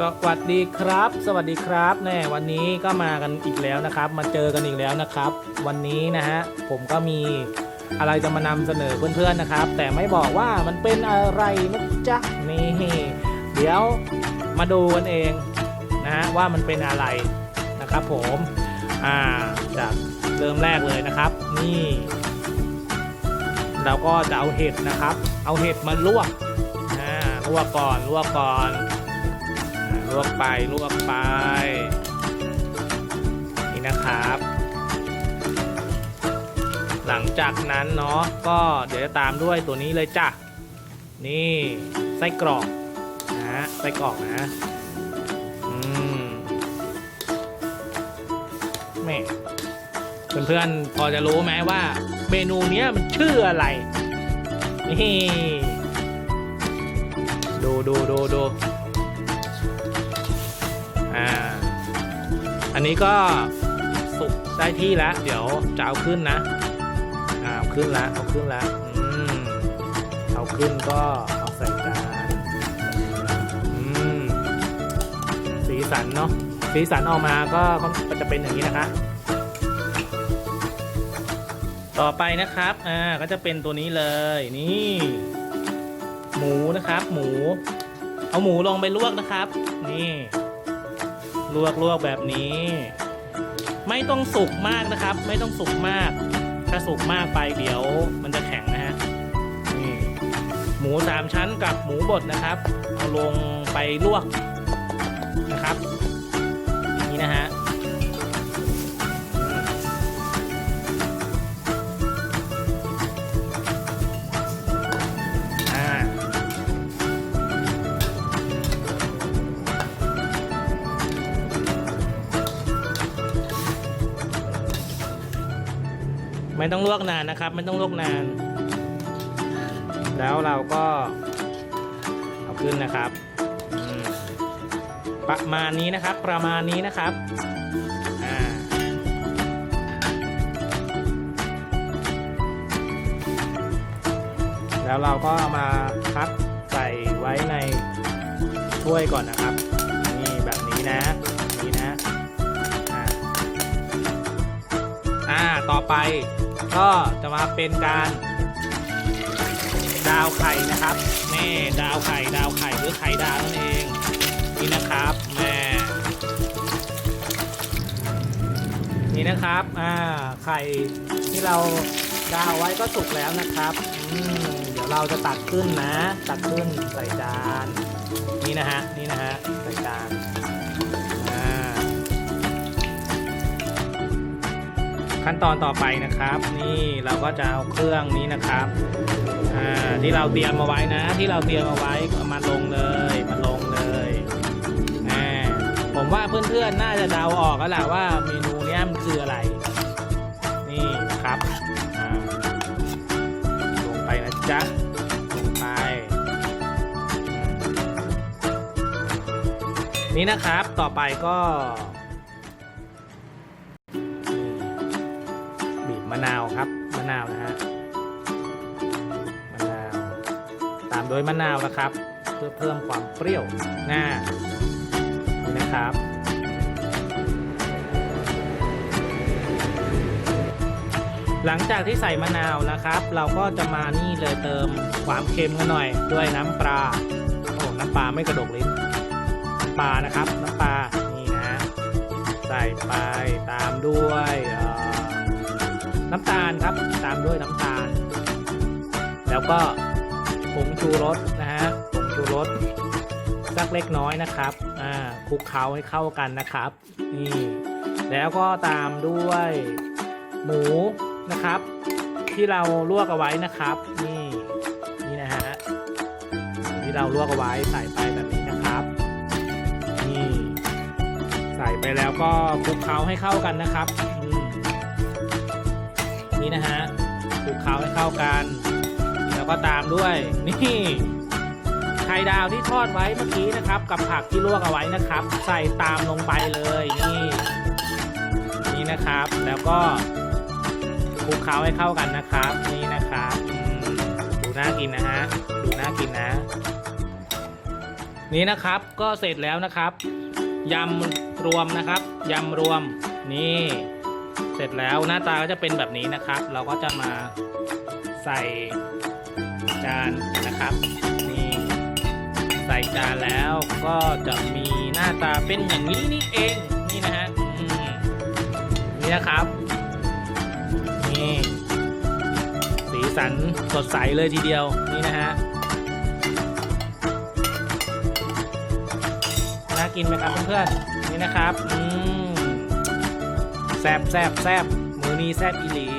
สวัสดีครับ สวัสดีครับแน่วันนี้ก็มากันอีกแล้วนะครับ มาเจอกันอีกแล้วนะครับ วันนี้นะฮะผมก็มีอะไรจะมานำเสนอเพื่อนๆนะครับ แต่ไม่บอกว่ามันเป็นอะไรนะจ๊ะนี่เดี๋ยวมาดูกันเองนะฮะว่ามันเป็นอะไรนะครับ ผมอ่าจากเริ่มแรกเลยนะครับ นี่ เราก็จะเอาเห็ดนะครับ เอาเห็ดมาลวกอ่าลวกก่อนลวกก่อน ลวกไปลวกไป นี่นะครับ หลังจากนั้นเนาะก็เดี๋ยวจะตามด้วยตัวนี้เลยจ้ะ นี่ไส้กรอกนะไส้กรอกนะอืมแม่เพื่อนๆพอจะรู้ไหมว่า เมนูเนี้ยมันชื่ออะไรนี่ดูดูดูดู อ่า อันนี้ก็สุกได้ที่แล้ว เดี๋ยวจะเอาขึ้นนะ อ่าเอาขึ้นละเอาขึ้นละอืมเอาขึ้นก็เอาใส่จานอืมสีสันเนาะสีสันออกมาก็ก็จะเป็นอย่างนี้นะคะ ต่อไปนะครับ อ่า ก็จะเป็นตัวนี้เลย นี่ หมูนะครับ หมู เอาหมูลงไปลวกนะครับ นี่ ลวกลวกแบบนี้ ไม่ต้องสุกมากนะครับ ไม่ต้องสุกมาก ถ้าสุกมากไปเดี๋ยวมันจะแข็งนะฮะนี่หมูสามชั้นกับหมูบดนะครับเอาลงไปลวกนะครับนี่นะฮะ ไม่ต้องลวกนานนะครับ ไม่ต้องลวกนาน แล้วเราก็เอาขึ้นนะครับ ประมาณนี้นะครับ ประมาณนี้นะครับแล้วเราก็เอามาคัดใส่ไว้ในถ้วยก่อนนะครับ นี่แบบนี้นะนี่นะอ่าต่อไป ก็จะมาเป็นการดาวไข่นะครับแม่ดาวไข่ดาวไข่หรือไข่ดาวนั่นเองนี่นะครับแม่นี่นะครับอ่าไข่ที่เราดาวไว้ก็สุกแล้วนะครับอืมเดี๋ยวเราจะตักขึ้นนะ ตักขึ้นใส่จานนี่นะฮะนี่นะฮะใส่จาน ขั้นตอนต่อไปนะครับ นี่เราก็จะเอาเครื่องนี้นะครับที่เราเตรียมมาไว้นะ ที่เราเตรียมมาไว้ก็มาลงเลยมาลงเลยผมว่าเพื่อนๆน่าจะเดาออกแล้วแหละว่าเมนูนี้มันคืออะไร นี่ครับลงไปนะจ๊ะลงไป นี่นะครับต่อไปก็ะนาวครับมะนาวนะฮะมะนาวตามด้วยมะนาวนะครับ เพื่อเพิ่มความเปรี้ยวหน้านี่นะครับหลังจากที่ใส่มะนาวนะครับ เราก็จะมานี่เลยเติมความเค็มกันหน่อยด้วยน้ำปลาโอ้น้ำปลาไม่กระดกลิ้นน้ำปลานะครับ น้ำปลานี่นะ ใส่ไปตามด้วยอ่อ น้ำตาลครับ ตามด้วยน้ำตาล แล้วก็ผงชูรสนะฮะผงชูรสสักเล็กน้อยนะครับอ่าคลุกเคล้าให้เข้ากันนะครับนี่แล้วก็ตามด้วยหมูนะครับ ที่เราลวกเอาไว้นะครับ นี่นี่นะฮะที่เราลวกเอาไว้ใส่ไปแบบนี้นะครับนี่ใส่ไปแล้วก็คลุกเคล้าให้เข้ากันนะครับ นี่นะฮะคลุกเคล้าให้เข้ากัน แล้วก็ตามด้วยนี่ไข่ดาวที่ทอดไว้เมื่อกี้นะครับ กับผักที่ลวกเอาไว้นะครับ ใส่ตามลงไปเลยนี่นี่นะครับ แล้วก็คลุกเคล้าให้เข้ากันนะครับ นี่นะครับดูน่ากินนะฮะดูน่ากินนะ นี่นะครับก็เสร็จแล้วนะครับยำรวมนะครับยำรวมนี่ เสร็จแล้วหน้าตาก็จะเป็นแบบนี้นะครับ เราก็จะมาใส่จานนะครับนี่ใส่จานแล้วก็จะมีหน้าตาเป็นอย่างนี้นี่เองนี่นะฮะมนี่นะครับนี่สีสันสดใสเลยทีเดียวนี่นะฮะน่ากินไหมครับเพื่อนๆนี่นะครับอืม แซบแซบแซบมือนี้แซบอีหลี